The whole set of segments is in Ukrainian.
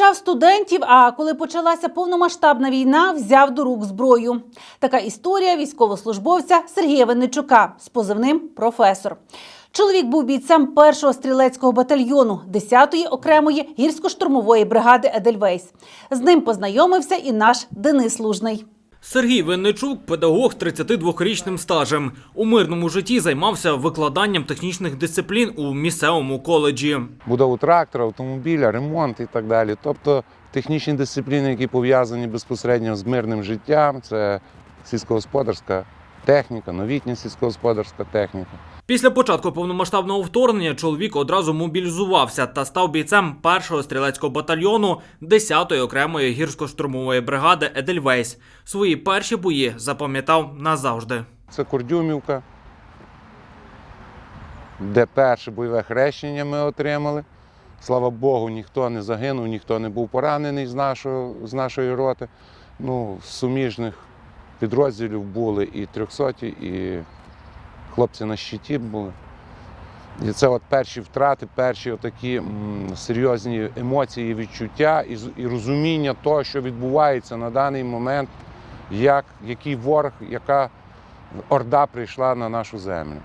навчав студентів, а коли почалася повномасштабна війна, взяв до рук зброю. Така історія військовослужбовця Сергія Винничука з позивним професор. Чоловік був бійцем першого стрілецького батальйону 10-ї окремої гірсько-штурмової бригади Едельвейс. З ним познайомився і наш Денис Лужний. Сергій Винничук – педагог з 32-річним стажем. У мирному житті займався викладанням технічних дисциплін у місцевому коледжі. будову трактора, автомобіля, ремонт і так далі. Тобто технічні дисципліни, які пов'язані безпосередньо з мирним життям, це сільськогосподарська техніка, новітня сільськогосподарська техніка. Після початку повномасштабного вторгнення чоловік одразу мобілізувався та став бійцем першого стрілецького батальйону 10-ї окремої гірсько-штурмової бригади Едельвейс. Свої перші бої запам'ятав назавжди. Це Курдюмівка, де перше бойове хрещення ми отримали. Слава Богу, ніхто не загинув, ніхто не був поранений з, нашого, з нашої роти. Ну, суміжних підрозділів були і 300, і хлопці на щиті були. І це от перші втрати, перші такі серйозні емоції, відчуття і, і розуміння того, що відбувається на даний момент, як, який ворог, яка орда прийшла на нашу землю.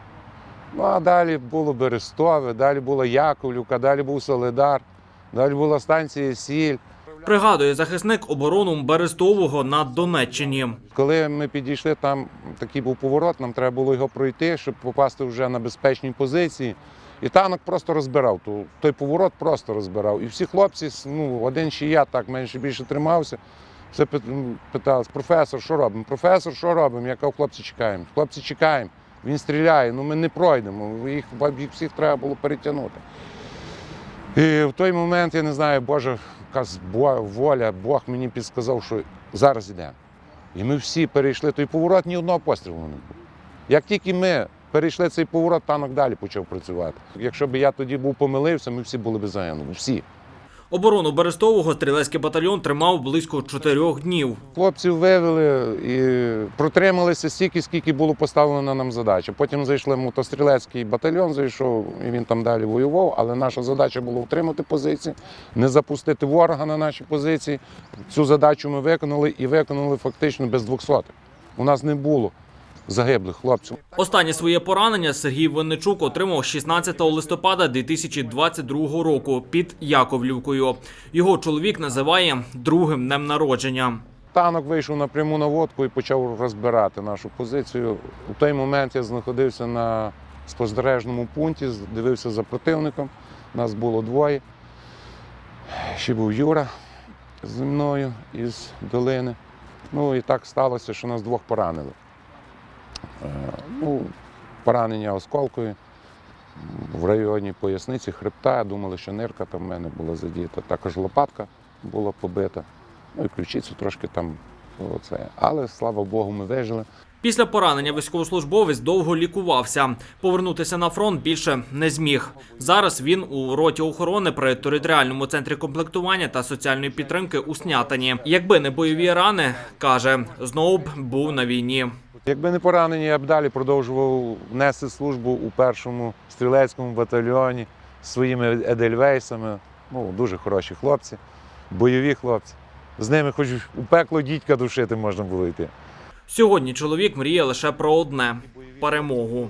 Ну а далі було Берестове, далі була Яковлівка, далі був Солидар, далі була станція Сіль. Пригадує захисник оборону Берестового на Донеччині. Коли ми підійшли, там такий був поворот, нам треба було його пройти, щоб попасти вже на безпечні позиції. І танок просто розбирав. ту- Той поворот просто розбирав. І всі хлопці, ну, один ще я так менше більше тримався. Все пит- питались, професор, що робимо? Професор, що робимо? Я кажу, хлопці чекаємо. Хлопці чекаємо. Він стріляє, ну ми не пройдемо. Їх всіх треба було перетягнути. І в той момент, я не знаю, Боже, якась воля, Бог мені підсказав, що зараз йде. І ми всі перейшли той поворот, ні одного пострілу не було. Як тільки ми перейшли цей поворот, танок далі почав працювати. Якщо б я тоді був помилився, ми всі були б загинули. Всі. Оборону Берестового стрілецький батальйон тримав близько чотирьох днів. Хлопців вивели і протрималися стільки, скільки було поставлено нам задача. Потім зайшли мотострілецький батальйон, зайшов, і він там далі воював. Але наша задача була утримати позиції, не запустити ворога на наші позиції. Цю задачу ми виконали і виконали фактично без 200. У нас не було загиблих хлопців. Останнє своє поранення Сергій Винничук отримав 16 листопада 2022 року під Яковлівкою. Його чоловік називає другим днем народження. Танок вийшов на пряму наводку і почав розбирати нашу позицію. У той момент я знаходився на спостережному пункті, дивився за противником. Нас було двоє. Ще був Юра зі мною із долини. Ну і так сталося, що нас двох поранили. Е, Ну, поранення осколкою в районі поясниці, хребта. Думали, що нирка там в мене була задіта. Також лопатка була побита. Ну і ключицю трошки там. Оце. Але слава Богу, ми вижили. Після поранення військовослужбовець довго лікувався. Повернутися на фронт більше не зміг. Зараз він у роті охорони при територіальному центрі комплектування та соціальної підтримки у Снятині. Якби не бойові рани, каже, знову б був на війні. Якби не поранені, я б далі продовжував нести службу у першому стрілецькому батальйоні з своїми едельвейсами. Ну, дуже хороші хлопці, бойові хлопці. З ними хоч у пекло дідька душити можна було йти. Сьогодні чоловік мріє лише про одне перемогу.